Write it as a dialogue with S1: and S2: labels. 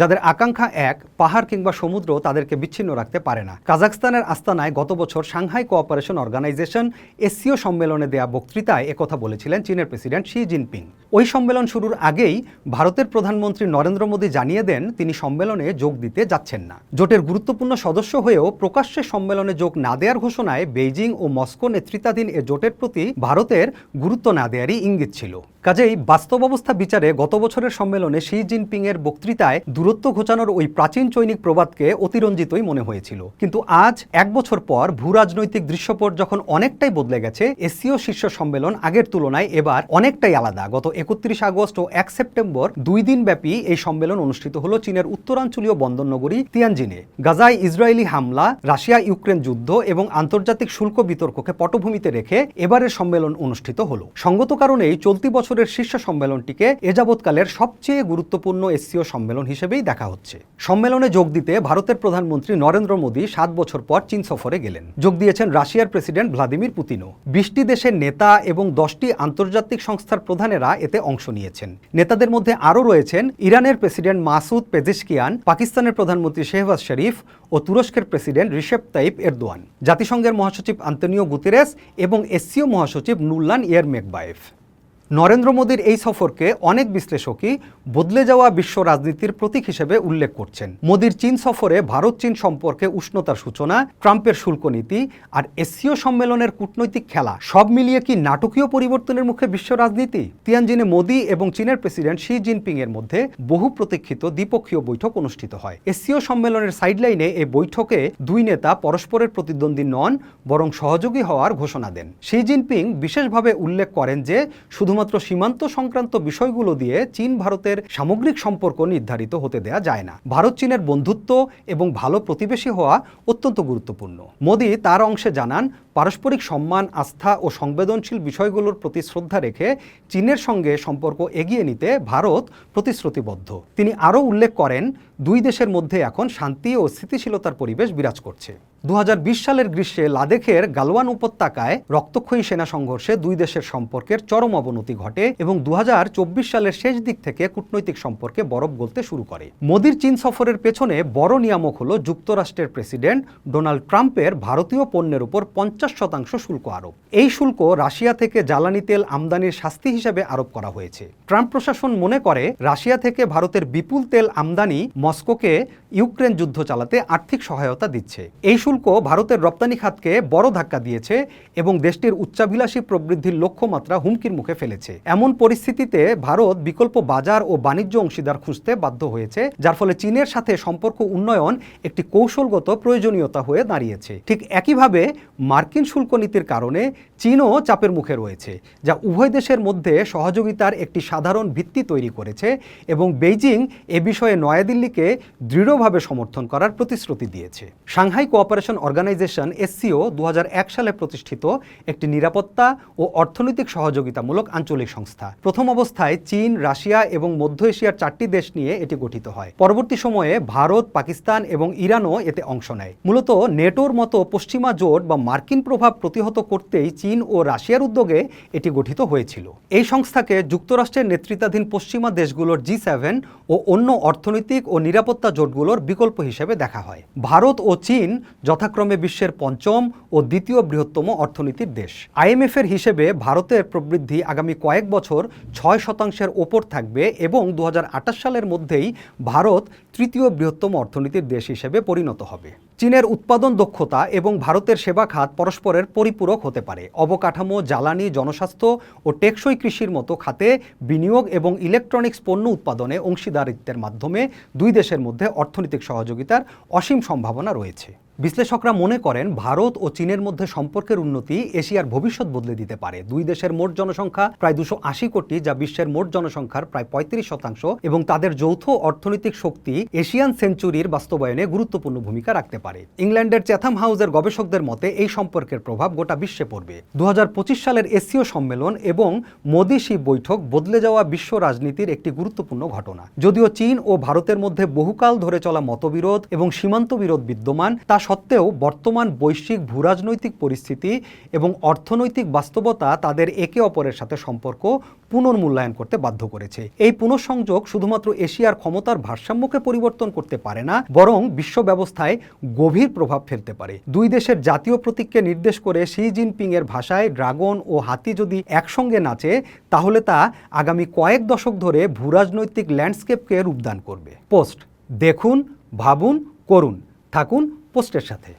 S1: যাদের আকাঙ্ক্ষা এক, পাহাড় কিংবা সমুদ্র তাদেরকে বিচ্ছিন্ন রাখতে পারে না। কাজাকস্তানের আস্তানায় গত বছর সাংহাই কোঅপারেশন অর্গানাইজেশন এসসিও সম্মেলনে দেয়া বক্তৃতায় একথা বলেছিলেন চীনের প্রেসিডেন্ট শি জিনপিং। ওই সম্মেলন শুরুর আগেই ভারতের প্রধানমন্ত্রী নরেন্দ্র মোদী জানিয়ে দেন, তিনি সম্মেলনে যোগ দিতে যাচ্ছেন না। জোটের গুরুত্বপূর্ণ সদস্য হয়েও প্রকাশ্যে সম্মেলনে যোগ না দেওয়ার ঘোষণায় বেইজিং ও মস্কো নেতৃত্বাধীন এ জোটের প্রতি ভারতের গুরুত্ব না দেওয়ারই ইঙ্গিত ছিল। কাজেই বাস্তব অবস্থা বিচারে গত বছরের সম্মেলনে শি জিনপিং এর বক্তৃতায় দূরত্ব ঘোচানোর ওই প্রাচীন চৈনিক প্রবাদকে অতিরঞ্জিতই মনে হয়েছিল। কিন্তু আজ, এক বছর পর, ভূ রাজনৈতিক দৃশ্যপট যখন অনেকটাই বদলে গেছে, এসিও শীর্ষ সম্মেলন আগের তুলনায় এবার অনেকটাই আলাদা। গত একত্রিশ আগস্ট ও এক সেপ্টেম্বর দুই দিন ব্যাপী এই সম্মেলন অনুষ্ঠিত হলো চীনের উত্তরাঞ্চলীয় বন্দরনগরী তিয়ানজিনে। গাজায় ইসরায়েলি হামলা রাশিয়া ইউক্রেন যুদ্ধ এবং আন্তর্জাতিক শুল্ক বিতর্ককে পটভূমিতে রেখে এবারের সম্মেলন অনুষ্ঠিত হলো। সঙ্গত কারণেই চলতি বছরের শীর্ষ সম্মেলনটিকে এ যাবৎকালের সবচেয়ে গুরুত্বপূর্ণ এসসিও সম্মেলন হিসেবেই দেখা হচ্ছে। সম্মেলনে যোগ দিতে ভারতের প্রধানমন্ত্রী নরেন্দ্র মোদী সাত বছর পর চীন সফরে গেলেন। যোগ দিয়েছেন রাশিয়ার প্রেসিডেন্ট ভ্লাদিমির পুতিনও। বিশটি দেশের নেতা এবং দশটি আন্তর্জাতিক সংস্থার প্রধানেরা এতে অংশ নিয়েছেন। নেতাদের মধ্যে আরও রয়েছেন ইরানের প্রেসিডেন্ট মাসুদ পেজেশকিয়ান, পাকিস্তানের প্রধানমন্ত্রী শেহবাজ শরীফ ও তুরস্কের প্রেসিডেন্ট রিশেপ তাইপ এরদোয়ান। জাতিসংঘের মহাসচিব আন্তনিও গুতেরেস এবং এসসিও মহাসচিব নুল্লান ইয়ার মেকবায়েফ নরেন্দ্র মোদীর এই সফরকে অনেক বিশ্লেষকই বদলে যাওয়া বিশ্ব রাজনীতির প্রতীক হিসেবে উল্লেখ করছেন। মোদীর চীন সফরে ভারত চীন সম্পর্কে উষ্ণতার সূচনা, ট্রাম্পের শুল্ক নীতি আর এসসিও সম্মেলনের কূটনৈতিক খেলা, সব মিলিয়ে কি নাটকীয় পরিবর্তনের মুখে বিশ্ব রাজনীতি? তিয়ানজিনে মোদী এবং চীনের প্রেসিডেন্ট শি জিনপিং এর মধ্যে বহু প্রতীক্ষিত দ্বিপক্ষীয় বৈঠক অনুষ্ঠিত হয়। এসসিও সম্মেলনের সাইডলাইনে এই বৈঠকে দুই নেতা পরস্পরের প্রতিদ্বন্দ্বী নন, বরং সহযোগী হওয়ার ঘোষণা দেন। শি জিনপিং বিশেষভাবে উল্লেখ করেন যে শুধু শুধুমাত্র সীমান্ত সংক্রান্ত বিষয়গুলো দিয়ে চীন ভারতের সামগ্রিক সম্পর্ক নির্ধারিত হতে দেয়া যায় না। ভারত চীনের বন্ধুত্ব এবং ভালো প্রতিবেশী হওয়া অত্যন্ত গুরুত্বপূর্ণ। মোদী তার অংশে জানান পারস্পরিক সম্মান, আস্থা ও সংবেদনশীল বিষয়গুলোর প্রতি শ্রদ্ধা রেখে চীনের সঙ্গে সম্পর্ক এগিয়ে নিতে ভারত প্রতিশ্রুতিবদ্ধ। তিনি আরও উল্লেখ করেন, দুই দেশের মধ্যে এখন শান্তি ও স্থিতিশীলতার পরিবেশ বিরাজ করছে। দুহাজার বিশ সালের গ্রীষ্মে লাদেখের গালওয়ান উপত্যকায় রক্তক্ষয়ী সেনা সংঘর্ষে দুই দেশের সম্পর্কের চরম অবনতি ঘটে এবং দু হাজার চব্বিশ সালের শেষ দিক থেকে কূটনৈতিক সম্পর্কে বরফ গলতে শুরু করে। মোদির চীন সফরের পেছনে বড় নিয়ামক হল যুক্তরাষ্ট্রের প্রেসিডেন্ট ডোনাল্ড ট্রাম্পের ভারতীয় পণ্যের উপর পঞ্চাশ শতাংশ শুল্ক আরোপ। এই শুল্ক রাশিয়া থেকে জ্বালানি তেল আমদানির শাস্তি হিসেবে আরোপ করা হয়েছে। ট্রাম্প প্রশাসন মনে করে, রাশিয়া থেকে ভারতের বিপুল তেল আমদানি মস্কোকে ইউক্রেন যুদ্ধ চালাতে আর্থিক সহায়তা দিচ্ছে। এই শুল্ক ভারতের রপ্তানি খাতকে বড় ধাক্কা দিয়েছে এবং দেশটির উচ্চাভিলাষী প্রবৃদ্ধির লক্ষ্যমাত্রা হুমকির মুখে ফেলেছে। এমন পরিস্থিতিতে ভারত বিকল্প বাজার ও বাণিজ্য অংশীদার খুঁজতে বাধ্য হয়েছে, যার ফলে চীনের সাথে সম্পর্ক উন্নয়ন একটি কৌশলগত প্রয়োজনীয়তা হয়ে দাঁড়িয়েছে। ঠিক একইভাবে মার্কিন শুল্ক নীতির কারণে চীনও চাপের মুখে রয়েছে, যা উভয় দেশের মধ্যে সহযোগিতার একটি সাধারণ ভিত্তি তৈরি করেছে এবং বেইজিং এ বিষয়ে নয়াদিল্লিকে দৃঢ়ভাবে সমর্থন করার প্রতিশ্রুতি দিয়েছে। সাংহাই কোঅপারেশন অর্গানাইজেশন এসসিও দুহাজার এক সালে প্রতিষ্ঠিত একটি নিরাপত্তা ও অর্থনৈতিক সহযোগিতামূলক আঞ্চলিক সংস্থা। প্রথম অবস্থায় চীন, রাশিয়া এবং মধ্য এশিয়ার চারটি দেশ নিয়ে এটি গঠিত হয়। পরবর্তী সময়ে ভারত, পাকিস্তান এবং ইরানও এতে অংশ নেয়। মূলত নেটোর মতো পশ্চিমা জোট বা মার্কিন প্রভাব প্রতিহত করতেই চীন ও রাশিয়ার উদ্যোগে এটি গঠিত হয়েছিল। এই সংস্থাকে যুক্তরাষ্ট্রের নেতৃত্বাধীন পশ্চিমা দেশগুলোর জি সেভেন ও অন্য অর্থনৈতিক ও নিরাপত্তা জোটগুলোর বিকল্প হিসেবে দেখা হয়। ভারত ও চীন যথাক্রমে বিশ্বের পঞ্চম ও দ্বিতীয় বৃহত্তম অর্থনীতির দেশ। আইএমএফ এর হিসেবে ভারতের প্রবৃদ্ধি আগামী কয়েক বছর ছয় শতাংশের ওপর থাকবে এবং দু হাজার আঠাশ সালের মধ্যেই ভারত তৃতীয় বৃহত্তম অর্থনীতির দেশ হিসেবে পরিণত হবে। চীনের উৎপাদন দক্ষতা এবং ভারতের সেবা খাত পরস্পরের পরিপূরক হতে পারে। অবকাঠামো, জ্বালানি, জনস্বাস্থ্য ও টেকসই কৃষির মতো খাতে বিনিয়োগ এবং ইলেকট্রনিক্স পণ্য উৎপাদনে অংশীদারিত্বের মাধ্যমে দুই দেশের মধ্যে অর্থনৈতিক সহযোগিতার অসীম সম্ভাবনা রয়েছে। বিশ্লেষকরা মনে করেন ভারত ও চীনের মধ্যে সম্পর্কের উন্নতি এশিয়ার ভবিষ্যৎ বদলে দিতে পারে। দুই দেশের মোট জনসংখ্যা প্রায় দুশো আশি কোটি, যা বিশ্বের মোট জনসংখ্যার প্রায় পঁয়ত্রিশ শতাংশ এবং তাদের যৌথ অর্থনৈতিক শক্তি এশিয়ান সেঞ্চুরির বাস্তবায়নে গুরুত্বপূর্ণ ভূমিকা রাখতে পারে। ইংল্যান্ডের চ্যাথাম হাউসের গবেষকদের মতে, এই সম্পর্কের প্রভাব গোটা বিশ্বে পড়বে। দু হাজার পঁচিশ সালের এসিও সম্মেলন এবং মোদী শি বৈঠক বদলে যাওয়া বিশ্ব রাজনীতির একটি গুরুত্বপূর্ণ ঘটনা। যদিও চীন ও ভারতের মধ্যে বহুকাল ধরে চলা মতবিরোধ এবং সীমান্ত বিরোধ বিদ্যমান, তা সত্ত্বেও বর্তমান বৈশ্বিক ভূরাজনৈতিক পরিস্থিতি এবং অর্থনৈতিক বাস্তবতা তাদের একে অপরের সাথে সম্পর্ক পুনর্মূল্যায়ন করতে বাধ্য করেছে। এই পুনঃসংযোগ শুধুমাত্র এশিয়ার ক্ষমতার ভারসাম্যকে পরিবর্তন করতে পারে না, বরং বিশ্ব ব্যবস্থায় গভীর প্রভাব ফেলতে পারে। দুই দেশের জাতীয় প্রতীককে নির্দেশ করে শি জিনপিং এর ভাষায় ড্রাগন ও হাতি যদি একসঙ্গে নাচে, তাহলে তা আগামী কয়েক দশক ধরে ভূরাজনৈতিক ল্যান্ডস্কেপকে রূপদান করবে। পোস্ট, দেখুন, ভাবুন, করুন, থাকুন পোস্টের সাথে।